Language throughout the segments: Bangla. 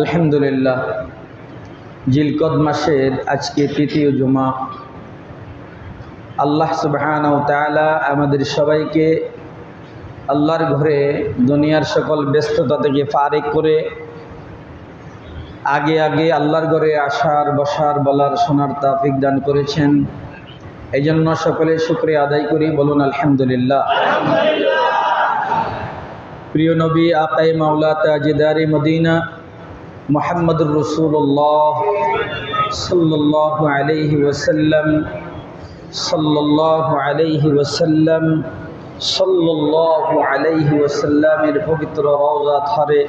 আলহামদুলিল্লাহ জিলকদ মাসের আজকে তৃতীয় জুমা। আল্লাহ সুবহানাহু ওয়া তাআলা আমাদের সবাইকে আল্লাহর ঘরে দুনিয়ার সকল ব্যস্ততা থেকে ফারেক করে আগে আগে আল্লাহর ঘরে আসার বসার বলার শোনার তাফিক দান করেছেন। এই জন্য সকলে শুক্রিয়া আদায় করি বলুন আলহামদুলিল্লাহ। প্রিয় নবী আকাই মাওলা তাজিদারি মদিনা মোহাম্মদুর রসুল্লাহ সাল্লাহ আলহি ওসাল্লাম সাল্লাহ আলহি ওসাল্লাম সাল্লাহ আলহি ওসাল্লামের পবিত্র রওজা ধরে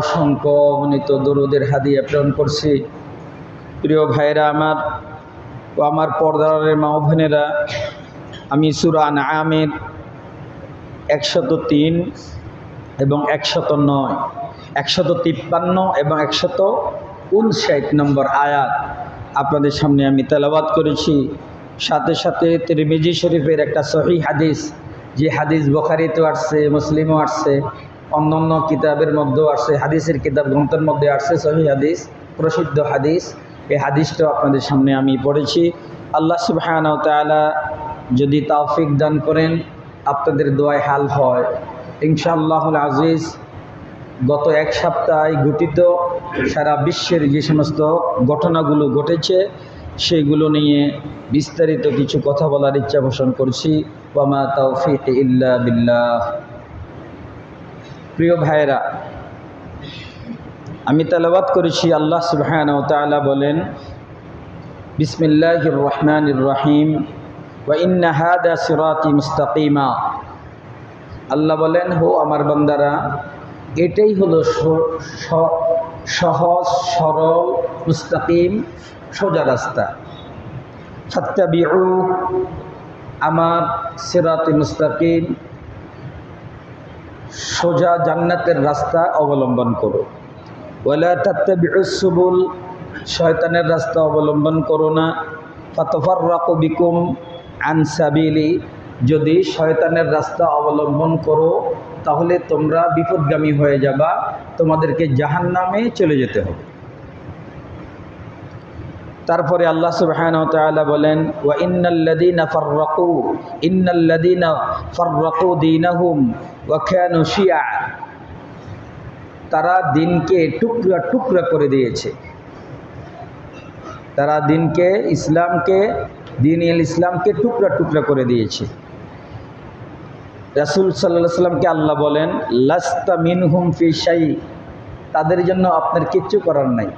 অসংখ্য অগণিত দরুদের হাদিয়া প্রেরণ করছি। প্রিয় ভাইরা আমার ও আমার পর্দারের মা বোনেরা, আমি সুরান আমের একশত তিন এবং একশত নয়। একশত তিপ্পান্ন এবং একশত উনষাট নম্বর আয়াত। আপনাদের সামনে আমি তেলাবাদ করেছি। সাথে সাথে তিরমিজি শরীফের একটা সহি হাদিস, যে হাদিস বখারিতেও আসছে, মুসলিমও আসছে অন্য অন্য কিতাবের মধ্যেও আসছে, হাদিসের কিতাব গ্রন্থের মধ্যে আসছে সহি হাদিস, প্রসিদ্ধ হাদিস। এই হাদিসটাও আপনাদের সামনে আমি পড়েছি। আল্লাহ সুবহানাহু ওয়া তাআলা যদি তাওফিক দান করেন, আপনাদের দোয়ায় হাল হয়। ইনশাআল্লাহুল আজিজ গত এক সপ্তাহে ঘটিত সারা বিশ্বের যে সমস্ত ঘটনাগুলো ঘটেছে, সেগুলো নিয়ে বিস্তারিত কিছু কথা বলার ইচ্ছা পোষণ করছি। ওয়ামা তৌফিক ইল্লা বিল্লাহ। প্রিয় ভাইরা আমি তালাবাত করেছি, আল্লাহ সুবহানাহু ওয়া তাআলা বলেন, বিসমিল্লাহির রহমান রহিম। ওয়া ইন্না হাদা সিরাতি মুস্তাকিমা। আল্লাহ বলেন, হো আমার বান্দারা এটাই হলো সহজ, সরল, মুস্তাকিম, সোজা রাস্তা। ফাত্তাবিউ আমার সিরাতি মুস্তাকিম, সোজা জান্নাতের রাস্তা অবলম্বন করো। ওয়ালা তাত্তাবিউ সুবুল, শয়তানের রাস্তা অবলম্বন করো না। ফাতফাররাকু বিকুম আনসাবিলি যদি শয়তানের রাস্তা অবলম্বন করো তাহলে তোমরা বিপদগামী হয়ে যাবা, তোমাদেরকে জাহান্নামে চলে যেতে হবে। তারপরে আল্লাহ ওয়া বলেন, ওয়া ইন্নাল্লাযীনা ফাররাকু ইন্নাল্লাযীনা ফাররাকু দীনাহুম ওয়া কানু শিয়া। তারা দিনকে টুকরা টুকরা করে দিয়েছে। তারা দিনকে ইসলামকে, দিন ইসলামকে টুকরা টুকরা করে দিয়েছে। রাসুল সাল্লাহ সাল্লামকে আল্লাহ বলেন, লাস্তা মিনহুম ফি শাই তাদের জন্য আপনার কিচ্ছু করার নাই।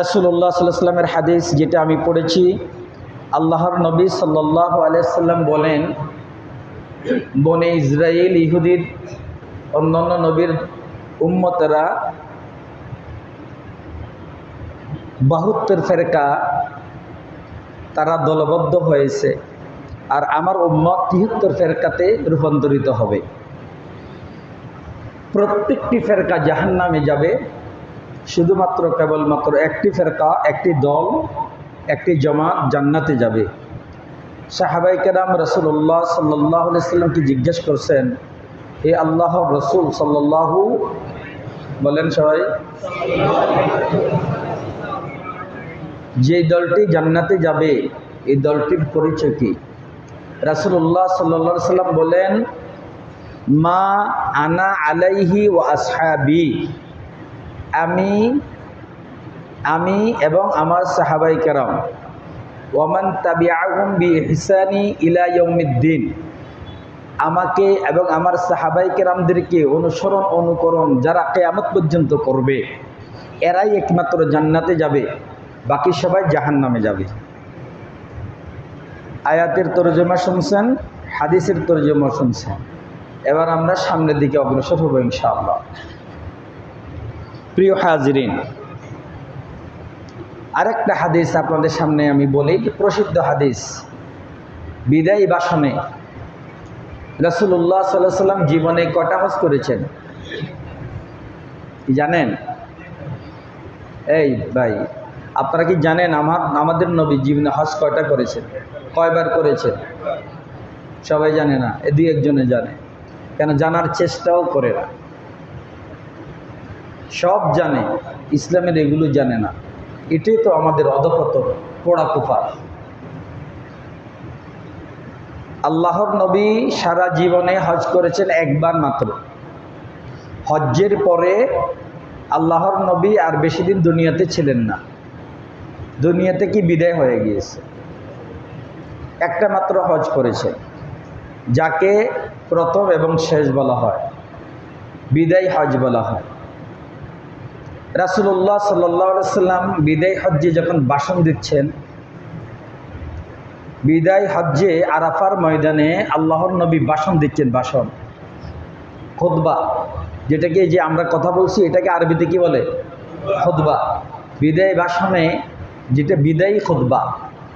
রাসুল্লাহ সাল্লাহ সাল্লামের হাদিস যেটা আমি পড়েছি, আল্লাহর নবী সাল্লাহ আলাইসাল্লাম বলেন, বনে ইসরায়েল ইহুদির অন্যান্য নবীর উম্মতেরা বাহুত্তর ফেরকা, তারা দলবদ্ধ হয়েছে। আর আমার উম্মত তিহত্তর ফেরকাতে রূপান্তরিত হবে। প্রত্যেকটি ফেরকা জাহান নামে যাবে। শুধুমাত্র কেবলমাত্র একটি ফেরকা, একটি দল, একটি জমাত জান্নাতে যাবে। সাহাবাই কেরাম রসুল্লাহ সাল্লাহ সাল্লামকে জিজ্ঞেস করছেন, হে আল্লাহ রসুল সাল্লাহু বলেন সবাই। যে দলটি জান্নাতে যাবে, এই দলটির পরিচয় কি? রাসুল্লাহ সাল্লা সাল্লাম বলেন, মা আনা আলাইহি ও আসহাবি। আমি আমি এবং আমার সাহাবাই কেরাম। ওয়ামান তাবি আহম বি হিসানি ইলা আমাকে এবং আমার সাহাবাই কেরামদেরকে অনুসরণ, অনুকরণ যারা কেয়ামত পর্যন্ত করবে, এরাই একমাত্র জান্নাতে যাবে, বাকি সবাই জাহান নামে যাবে। আয়াতের তরজমা শুনছেন, হাদিসের তরজমা শুনছেন। এবার আমরা সামনের দিকে অগ্রসর হব ইনশাআল্লাহ। প্রিয় হাজরিন, আরেকটা হাদিস আপনাদের সামনে আমি বলি, প্রসিদ্ধ হাদিস। বিদায়ী বাসনে রসুল্লাহ সাল্লাহ সাল্লাম জীবনে কটা হজ করেছেন? জানেন? এই ভাই, আপনারা কি জানেন আমার, আমাদের নবী জীবনে হজ কয়টা করেছেন? কয়বার করেছেন সবাই জানে না, এ দুই একজনে জানে। কেন জানার চেষ্টাও করে না। সব জানে, ইসলামের এগুলো জানে না। এটাই তো আমাদের অধপতন, পোড়া কুফা আল্লাহর নবী সারা জীবনে হজ করেছেন একবার মাত্র। হজ্জের পরে আল্লাহর নবী আর বেশি দিন দুনিয়াতে ছিলেন না। দুনিয়াতে কি বিদায় হয়ে গিয়েছে? একটা মাত্র হজ করেছে, যাকে প্রথম এবং শেষ বলা হয়, বিদায় হজ বলা হয়। রাসুল্লাহ সাল্লাম বিদায় হজ্জে যখন ভাষণ দিচ্ছেন, বিদায় হজ্জে আরাফার ময়দানে আল্লাহর নবী ভাষণ দিচ্ছেন, ভাষণ খোদবা যেটাকে যে আমরা কথা বলছি, এটাকে আরবিতে কি বলে? খোদবা বিদায় ভাষণে যেটা বিদায়ী খোদবা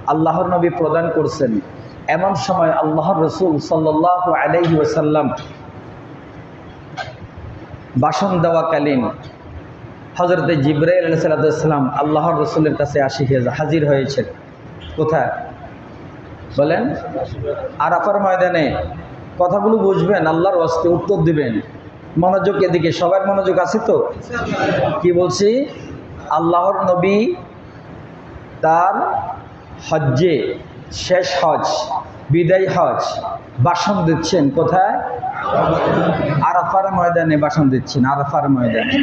আল্লাহর নবী প্রদান করছেন। এমন সময় আল্লাহর রসুল সাল্লাহ আলাইহি ওসাল্লাম ভাষণ দেওয়াকালীন হজরতে জিব্রাইল সাল্লাম আল্লাহর রসুলের কাছে আসি হাজির হয়েছেন। কোথায়? বলেন, আরাফার ময়দানে। কথাগুলো বুঝবেন, আল্লাহর ওয়াস্তে উত্তর দিবেন। মনোযোগ এদিকে, সবার মনোযোগ আছে তো? কি বলছি? আল্লাহর নবী তার হজ্জে, শেষ হজ, বিদায় হজ, বাসন দিচ্ছেন কোথায়? আরাফার ময়দানে বাসন দিচ্ছেন আরাফার ময়দানে।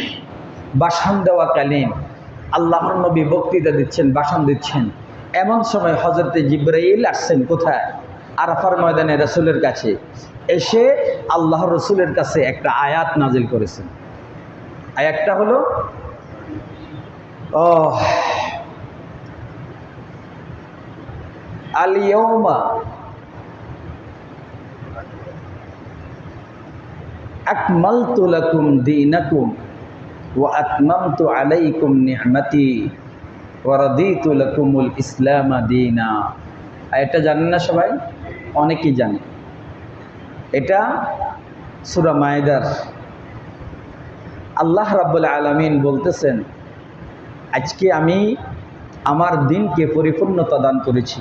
ভাষণ দেওয়াকালীন আল্লাহর নবী বক্তৃতা দিচ্ছেন, বাসন দিচ্ছেন এমন সময় হজরতে জিব্রাইল আসছেন কোথায়? আরাফার ময়দানে রসুলের কাছে। এসে আল্লাহ রসুলের কাছে একটা আয়াত নাজিল করেছেন। আয়াতটা হলো ও আলিয়মা আকমালতু লাকুম দীনাকুম ওয়া আতমামতু আলাইকুম নি'মাতি ওয়া রাদিতু লাকুমুল ইসলামা দীনা। এটা জানেন না সবাই? অনেকেই জানে। এটা সূরা মায়দার। আল্লাহ রাব্বুল আলামিন বলতেছেন, আজকে আমি আমার দিনকে পরিপূর্ণতা দান করেছি।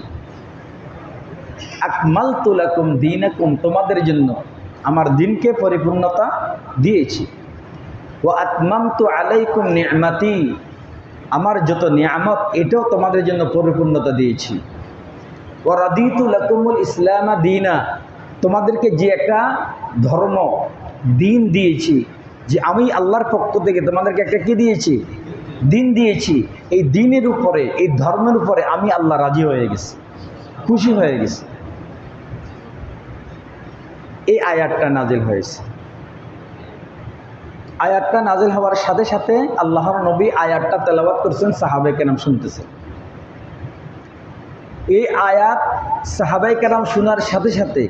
আকমাল তুলাকুম দিনাকুম, তোমাদের জন্য আমার দিনকে পরিপূর্ণতা দিয়েছি। ও আতমাম তু আলাইকুম নিয়ামাতি আমার যত নিয়ামত এটাও তোমাদের জন্য পরিপূর্ণতা দিয়েছি। ও রাদিতুল আকুমুল ইসলামা দিনা, তোমাদেরকে যে একটা ধর্ম, দিন দিয়েছি, যে আমি আল্লাহর পক্ষ থেকে তোমাদেরকে একটা কি দিয়েছি? দিন দিয়েছি। এই দিনের উপরে, এই ধর্মের উপরে আমি আল্লাহ রাজি হয়ে গেছি, খুশি হয়ে গেছি। এই আয়াতটা নাজিল হয়েছে। আয়াতটা নাজিল হওয়ার সাথে সাথে আল্লাহর নবী আয়াতটা তেলাবাত করছেন সাহাবে কেনাম শুনতেছে এই আয়াত সাহাবাই কেরাম শোনার সাথে সাথে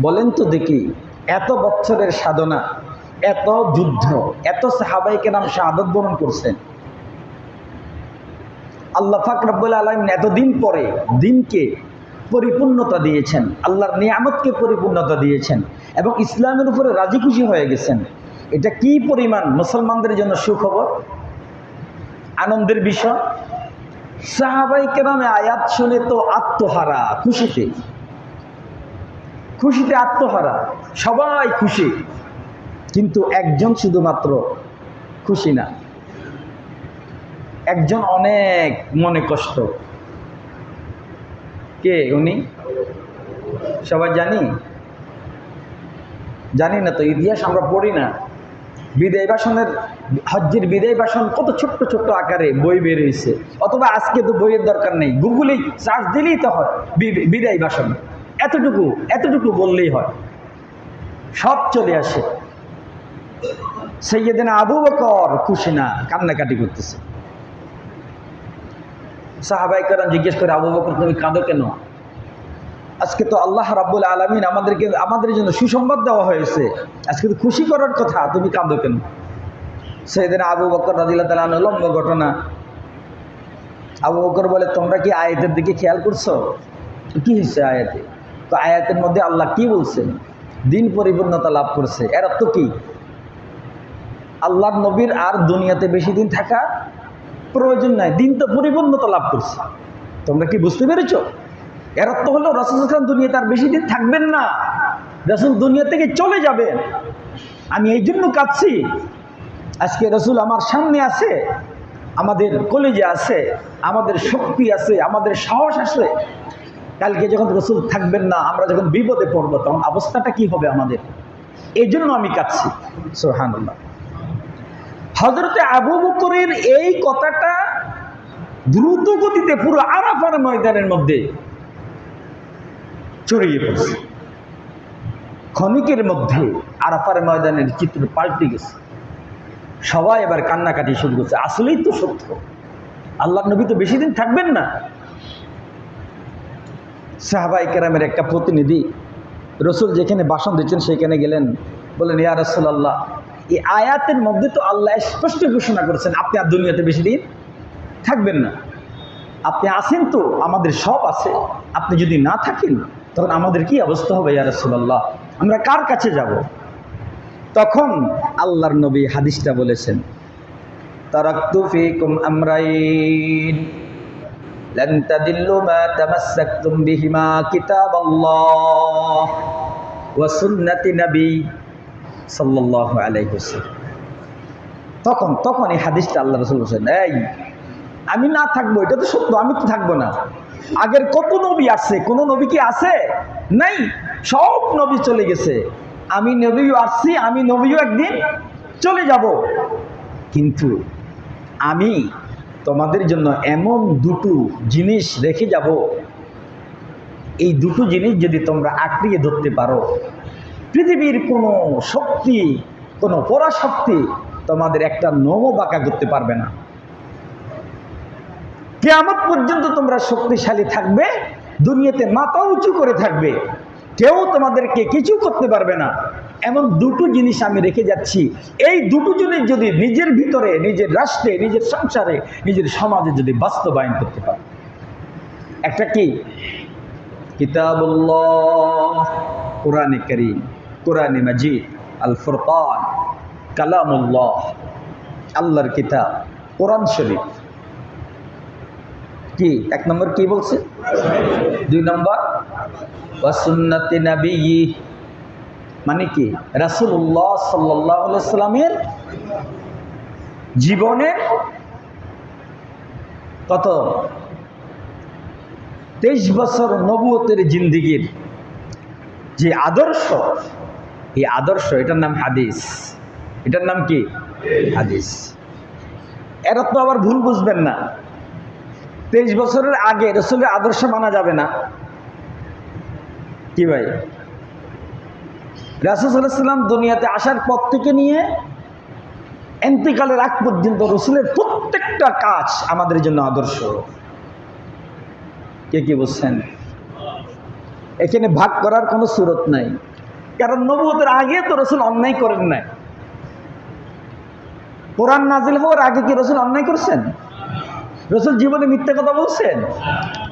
বলেন তো দেখি, এত বছরের সাধনা, এত যুদ্ধ, এত সাহাবাই কেরাম শাহাদত বরণ করছেন। আল্লাহ ফাকরাবুল আলম এতদিন পরে দিনকে পরিপূর্ণতা দিয়েছেন, আল্লাহর নিয়ামতকে পরিপূর্ণতা দিয়েছেন এবং ইসলামের উপরে রাজি খুশি হয়ে গেছেন। এটা কি পরিমাণ মুসলমানদের জন্য সুখবর? আনন্দের বিষয়? সাহাবাই কেরামে আয়াত শুনে তো আত্মহারা, খুশিতে। খুশিতে আত্মহারা, সবাই খুশি। কিন্তু একজন শুধুমাত্র খুশি না। একজন অনেক মনে কষ্ট। কে উনি? সবাই জানি? জানি না তো, ইতিহাস আমরা পড়ি না। বিদায় বাসনের হজ্জির বিদায় বাসন কত ছোট্ট ছোট্ট আকারে বই বের হয়েছে অথবা আজকে তো বইয়ের দরকার নেই। গুগলেই চার্জ দিলেই তো হয় বিদায় ভাষণ। এতটুকু এতটুকু বললেই হয়। সব চলে আসে। সৈয়দিন আবু বকর খুশি না কান্নাকাটি করতেছে। সাহাবাই কারণ জিজ্ঞেস করে, আবু বকর, তুমি কাঁদো কেন? আজকে তো আল্লাহ রাব্বুল আলমিন আমাদেরকে, আমাদের জন্য সুসংবাদ দেওয়া হয়েছে। আজকে তো খুশি করার কথা, তুমি কাঁদো কেন? সেদিন আবু বকর রাদিল্লা তালা লম্ব ঘটনা। আবু বকর বলে, তোমরা কি আয়াতের দিকে খেয়াল করছ? কি হয়েছে আয়াতে? তো আয়াতের মধ্যে আল্লাহ কি বলছেন? দিন পরিপূর্ণতা লাভ করছে। এর অর্থ কি? আল্লাহর নবীর আর দুনিয়াতে বেশি দিন থাকা প্রয়োজন নাই, দিন তো পরিপূর্ণতা লাভ করছে। তোমরা কি বুঝতে পেরেছ? এর অর্থ হলো রসুল ইসলাম দুনিয়াতে আর বেশি দিন থাকবেন না। রসুল দুনিয়া থেকে চলে যাবেন। আমি এই জন্য কাঁদছি। আজকে রসুল আমার সামনে আছে, আমাদের কলেজে আছে, আমাদের শক্তি আছে, আমাদের সাহস আছে। কালকে যখন রসুল থাকবেন না, আমরা যখন বিপদে পড়ব, তখন অবস্থাটা কি হবে আমাদের? এই জন্য আমি কাঁদছি। সোহানুল্লাহ হজরতে আবু বকরের এই কথাটা দ্রুত গতিতে পুরো আরাফার ময়দানের মধ্যে ছড়িয়ে পড়ছে। ক্ষণিকের মধ্যে আরাফার ময়দানের চিত্র পাল্টে গেছে। সবাই এবার কান্নাকাটি শুরু করছে। আসলেই তো সত্য। আল্লাহ নবী তো বেশি দিন থাকবেন না। সাহাবাই কেরামের একটা প্রতিনিধি রসুল যেখানে ভাষণ দিচ্ছেন, সেখানে গেলেন। বলেন ইয়া রসুল আল্লাহ এই আয়াতের মধ্যে তো আল্লাহ স্পষ্ট ঘোষণা করেছেন আপনি আর দুনিয়াতে বেশি দিন থাকবেন না আপনি আছেন তো আমাদের সব আছে আপনি যদি না থাকেন তখন আমাদের কি অবস্থা হবে ইয়া রসুল্লাহ আমরা কার কাছে যাব তখন আল্লাহর নবী হাদিসটা বলেছেন তারাক্তু ফিকুম আমরাইন لن تدلوا ما تمسكتم بهما كتاب الله وسنة نبي সাল্লাহ আলাই তখন তখন এই হাদিসটা আল্লাহ রসুল বলছেন, এই, আমি না থাকব, এটা তো সত্য, আমি তো থাকব না। আগের কত নবী আসছে কোন নবী কি আছে? নাই। সব নবী চলে গেছে। আমি নবীও আসছি, আমি নবীও একদিন চলে যাব। কিন্তু আমি তোমাদের জন্য এমন দুটো জিনিস রেখে যাব। এই দুটো জিনিস যদি তোমরা আঁকড়িয়ে ধরতে পারো পৃথিবীর কোনো শক্তি, কোনো পরাশক্তি তোমাদের একটা নম বাঁকা করতে পারবে না। কেয়ামত পর্যন্ত তোমরা শক্তিশালী থাকবে, দুনিয়াতে মাথা উঁচু করে থাকবে, কেউ তোমাদেরকে কিছু করতে পারবে না। এমন দুটো জিনিস আমি রেখে যাচ্ছি। এই দুটো জিনিস যদি নিজের ভিতরে, নিজের রাষ্ট্রে, নিজের সংসারে, নিজের সমাজে যদি বাস্তবায়ন করতে পারে। একটা কি? কিতাবুল্লাহ, কোরআনে করিম। কোরআনে মাজিদ আল ফুরকান কালামুল্লাহ, আল্লাহর কিতাব, কোরআন শরীফ। কি, এক নম্বর কি বলছে? দুই নম্বর, ওয়াসুন্নতি নবী মানে কি? রাসুল্লাহ সাল্লাহ সাল্লামের জীবনের কত? তেইশ বছর নবুয়তের জিন্দিগির যে আদর্শ এই আদর্শ, এটার নাম হাদিস। এটার নাম কি? হাদিস। এরা তো আবার ভুল বুঝবেন না। তেইশ বছরের আগে রসুলের আদর্শ মানা যাবে না। কি ভাই? রাসুসাল্লাম দুনিয়াতে আসার পর থেকে নিয়ে এন্তিকালের আগ পর্যন্ত রসুলের প্রত্যেকটা কাজ আমাদের জন্য আদর্শ। কে কি বলছেন এখানে ভাগ করার কোনো সুরত নাই। কারণ নবুতের আগে তো রসুল অন্যায় করেন নাই। কোরআন নাজিল হওয়ার আগে কি রসুল অন্যায় করছেন? রসুল জীবনে মিথ্যে কথা বলছেন?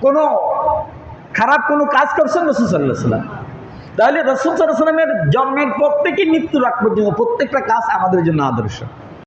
কোনো খারাপ কোনো কাজ করছেন রসুল সাল্লাহ সাল্লাম তাহলে রসুল সাল্লাহ সাল্লামের জন্মের প্রত্যেকেই মৃত্যু রাখ পর্যন্ত প্রত্যেকটা কাজ আমাদের জন্য আদর্শ।